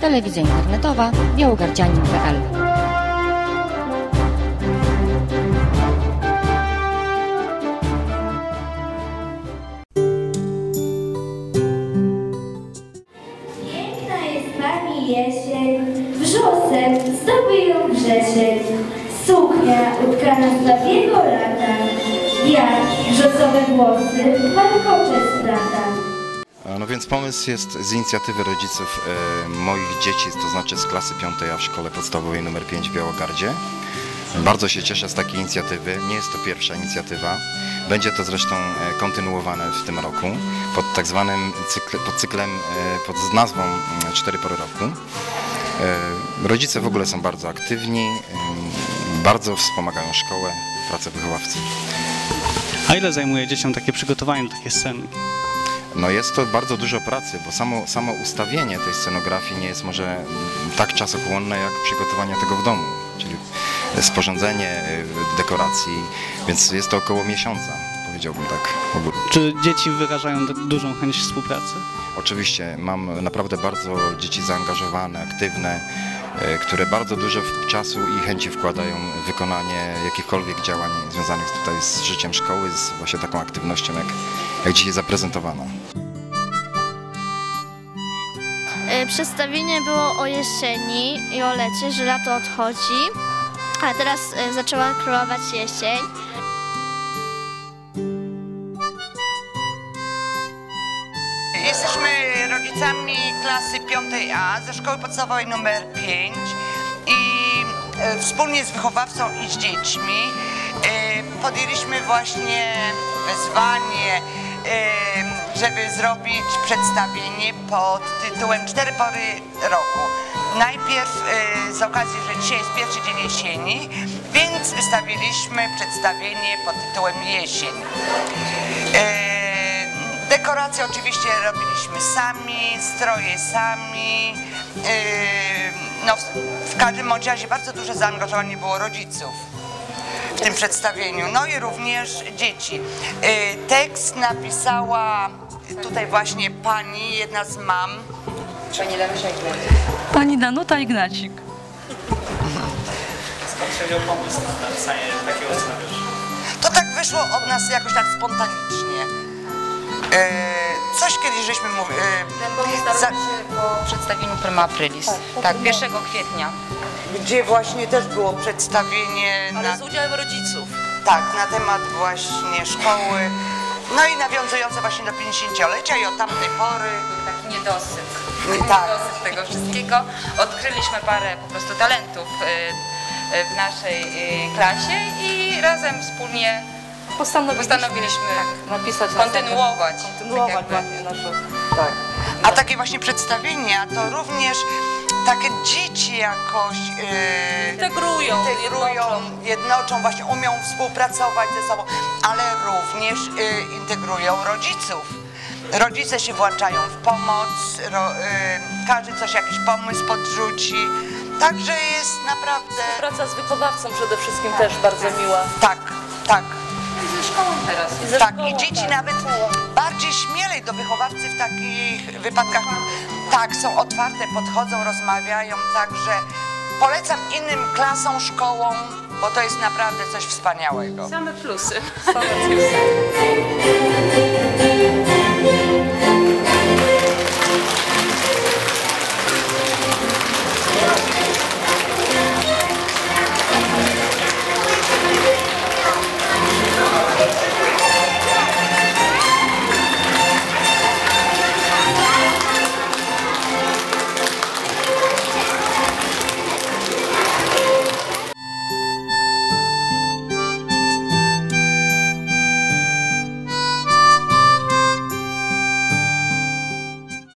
Telewizja internetowa białogardzianin.pl Piękna jest pani jesień, wrzosem zdobi ją wrzesień. Suknia utkana z dawnego lata, wiatr, brzozowe włosy, warkocze strata. E, No więc pomysł jest z inicjatywy rodziców e, moich dzieci, to znaczy z klasy piątej, a w szkole podstawowej numer 5 w Białogardzie. Bardzo się cieszę z takiej inicjatywy. Nie jest to pierwsza inicjatywa. Będzie to zresztą e, kontynuowane w tym roku pod tak zwanym cykl, pod cyklem, pod nazwą mm, Cztery pory roku. Rodzice w ogóle są bardzo aktywni, bardzo wspomagają szkołę, pracę wychowawcy. A ile zajmuje dzieciom takie przygotowanie do takiej sceny? No jest to bardzo dużo pracy, bo samo, samo ustawienie tej scenografii nie jest może tak czasochłonne jak przygotowanie tego w domu, czyli sporządzenie y, dekoracji, więc jest to około miesiąca, powiedziałbym tak. ogólnie. Czy dzieci wyrażają du- dużą chęć współpracy? Oczywiście mam naprawdę bardzo dzieci zaangażowane, aktywne, y, które bardzo dużo czasu i chęci wkładają w wykonanie jakichkolwiek działań związanych tutaj z życiem szkoły, z właśnie taką aktywnością, jak, jak dzisiaj zaprezentowano. E, Przedstawienie było o jesieni i o lecie, że lato odchodzi, a teraz e, zaczęła królować jesień. Rodzicami klasy 5A ze szkoły podstawowej numer 5 i e, wspólnie z wychowawcą i z dziećmi e, podjęliśmy właśnie wyzwanie, e, żeby zrobić przedstawienie pod tytułem Cztery pory roku. Najpierw z okazji, że dzisiaj jest pierwszy dzień jesieni, więc wystawiliśmy przedstawienie pod tytułem Jesień. Dekoracje oczywiście robiliśmy sami, stroje sami. Yy, No, w, każdym razie bardzo duże zaangażowanie było rodziców w tym przedstawieniu, no i również dzieci. Yy, Tekst napisała tutaj właśnie pani, jedna z mam. Pani Danuta Ignacik. Skąd się wziął pomysł na napisanie takiego scenariusza? To tak wyszło od nas jakoś tak spontanicznie. Yy, Coś kiedyś żeśmy mówili. Ten pomysł narodził się po przedstawieniu Prima Aprilis. Tak, 1 kwietnia. Gdzie właśnie też było przedstawienie na Ale z udziałem rodziców. Tak, na temat właśnie szkoły. No i nawiązujące właśnie do 50-lecia i od tamtej pory. Był taki niedosyt. Tak. Niedosyt tego wszystkiego. Odkryliśmy parę po prostu talentów y, y, w naszej klasie i razem wspólnie Postanowiliśmy, Postanowiliśmy napisać kontynuować. następne- kontynuować tak jakby. właśnie naszą. Tak. A takie właśnie przedstawienia to również takie dzieci jakoś yy, Integrują, integrują, jednoczą. jednoczą, właśnie umią współpracować ze sobą, ale również yy, integrują rodziców. Rodzice się włączają w pomoc, ro, yy, każdy coś, jakiś pomysł podrzuci. Także jest naprawdę. Praca z wychowawcą przede wszystkim też bardzo miła. Tak, tak. Teraz. Tak, i dzieci tak. nawet bardziej śmielej do wychowawcy w takich wypadkach tak, są otwarte, podchodzą, rozmawiają, także polecam innym klasom, szkołom, bo to jest naprawdę coś wspaniałego. Same plusy. Same plusy.